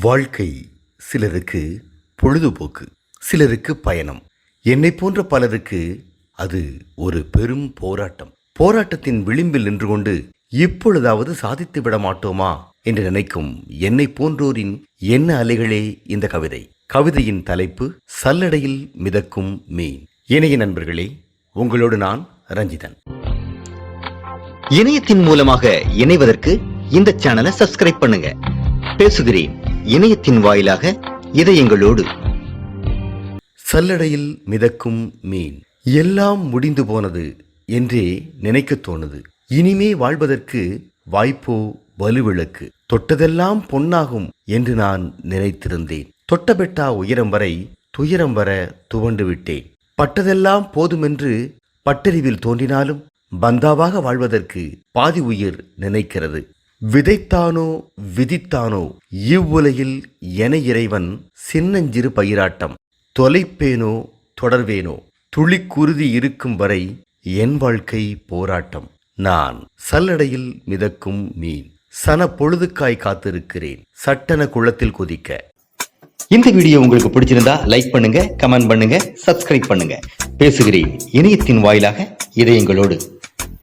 வாழ்க்கை சிலருக்கு பொழுதுபோக்கு சிலருக்கு பயணம். என்னை போன்ற பலருக்கு அது ஒரு பெரும் போராட்டம். போராட்டத்தின் விளிம்பில் நின்று கொண்டு இப்பொழுதாவது சாதித்து விட மாட்டோமா என்று நினைக்கும் என்னை போன்றோரின் என்ன அலைகளே இந்த கவிதை. கவிதையின் தலைப்பு சல்லடையில் மிதக்கும் மீன். இணைய நண்பர்களே உங்களோடு நான் ரஞ்சிதன். இணையத்தின் மூலமாக இணைவதற்கு இந்த சேனலை சப்ஸ்கிரைப் பண்ணுங்க. பேசுகிறேன். இணையத்தின் வாயிலாக இதயங்களோடு. சல்லடையில் மிதக்கும் மீன். எல்லாம் முடிந்து போனது என்றே நினைக்கத் தோணுது. இனிமே வாழ்வதற்கு வாய்ப்போ வலுவிளக்கு. தொட்டதெல்லாம் பொன்னாகும் என்று நான் நினைத்திருந்தேன். தொட்டபெட்டா உயரம் வரை துயரம் வர துவண்டு விட்டேன். பட்டதெல்லாம் போதுமென்று பட்டறிவில் தோன்றினாலும் பந்தாவாக வாழ்வதற்கு பாதி உயிர் நினைக்கிறது. விதைத்தானோ விதித்தானோ? இவ்வுலகில் என இறைவன் சின்னஞ்சிறு பயிராட்டம். தொலைப்பேனோ தொடர்வேனோ? துளிக்குருதி இருக்கும் வரை என் வாழ்க்கை போராட்டம். நான் சல்லடையில் மிதக்கும் மீன். சன பொழுதுக்காய் காத்திருக்கிறேன். சட்டன குளத்தில் குதிக்க. இந்த வீடியோ உங்களுக்கு பிடிச்சிருந்தா லைக் பண்ணுங்க கமெண்ட் பண்ணுங்க சப்ஸ்கிரைப் பண்ணுங்க. பேசுகிறேன் இணையத்தின் வாயிலாக இதயங்களோடு.